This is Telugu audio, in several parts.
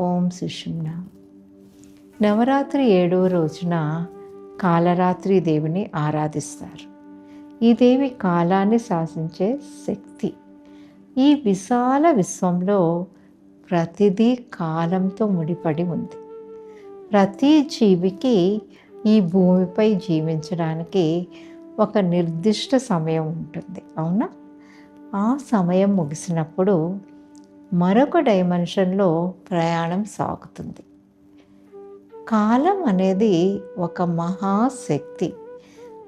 ఓం సుషుమ్న. నవరాత్రి ఏడవ రోజున కాలరాత్రి దేవిని ఆరాధిస్తారు. ఈ దేవి కాలాన్ని శాసించే శక్తి. ఈ విశాల విశ్వంలో ప్రతిదీ కాలంతో ముడిపడి ఉంది. ప్రతి జీవికి ఈ భూమిపై జీవించడానికి ఒక నిర్దిష్ట సమయం ఉంటుంది. అవునా? ఆ సమయం ముగిసినప్పుడు మరొక డైమెన్షన్లో ప్రయాణం సాగుతుంది. కాలం అనేది ఒక మహాశక్తి.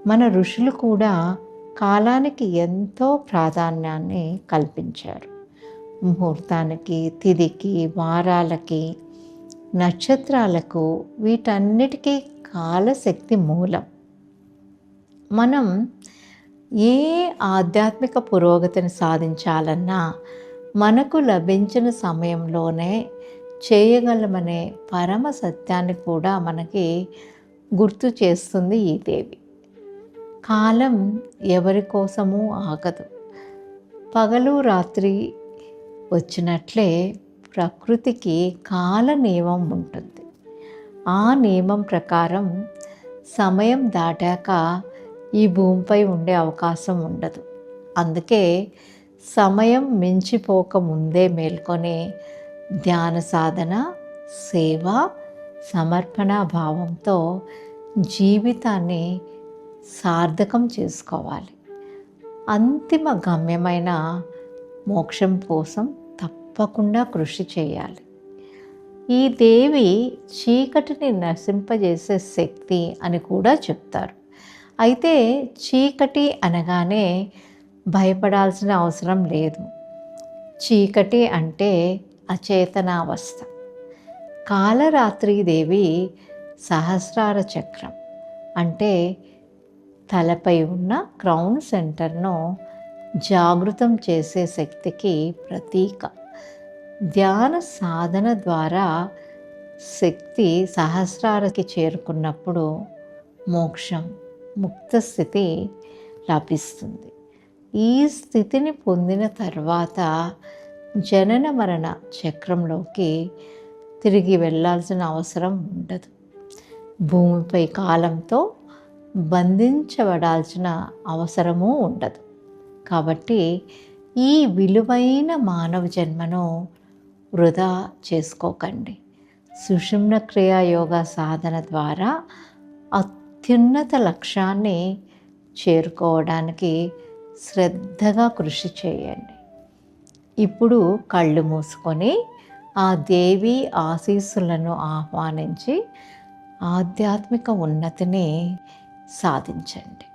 మన ఋషులు కూడా కాలానికి ఎంతో ప్రాధాన్యాన్ని కల్పించారు. ముహూర్తానికి తిదికి వారాలకి నక్షత్రాలకు వీటన్నిటికీ కాలశక్తి మూలం. మనం ఏ ఆధ్యాత్మిక పురోగతిని సాధించాలన్నా మనకు లభించిన సమయంలోనే చేయగలమనే పరమ సత్యాన్ని కూడా మనకి గుర్తు చేస్తుంది ఈ దేవి. కాలం ఎవరి కోసమూ ఆగదు. పగలు రాత్రి వచ్చినట్లే ప్రకృతికి కాల నియమం ఉంటుంది. ఆ నియమం ప్రకారం సమయం దాటాక ఈ భూమిపై ఉండే అవకాశం ఉండదు. అందుకే సమయం మించిపోక ముందే మేల్కొనే ధ్యాన సాధన సేవ సమర్పణ భావంతో జీవితాన్ని సార్థకం చేసుకోవాలి. అంతిమ గమ్యమైన మోక్షం కోసం తప్పకుండా కృషి చేయాలి. ఈ దేవి చీకటిని నశింపజేసే శక్తి అని కూడా చెప్తారు. అయితే చీకటి అనగానే భయపడాల్సిన అవసరం లేదు. చీకటి అంటే అచేతనావస్థ. కాలరాత్రి దేవి సహస్రార చక్రం అంటే తలపై ఉన్న క్రౌన్ సెంటర్ను జాగృతం చేసే శక్తికి ప్రతీక. ధ్యాన సాధన ద్వారా శక్తి సహస్రారకి చేరుకున్నప్పుడు మోక్షం ముక్త స్థితి లభిస్తుంది. ఈ స్థితిని పొందిన తర్వాత జనన మరణ చక్రంలోకి తిరిగి వెళ్ళాల్సిన అవసరం ఉండదు. భూమిపై కాలంతో బంధించబడాల్సిన అవసరము ఉండదు. కాబట్టి ఈ విలువైన మానవ జన్మను వృధా చేసుకోకండి. సుషుమ్న క్రియాయోగ సాధన ద్వారా అత్యున్నత లక్ష్యాన్ని చేరుకోవడానికి శ్రద్ధగా కృషి చేయండి. ఇప్పుడు కళ్ళు మూసుకొని ఆ దేవి ఆశీస్సులను ఆహ్వానించి ఆధ్యాత్మిక ఉన్నతిని సాధించండి.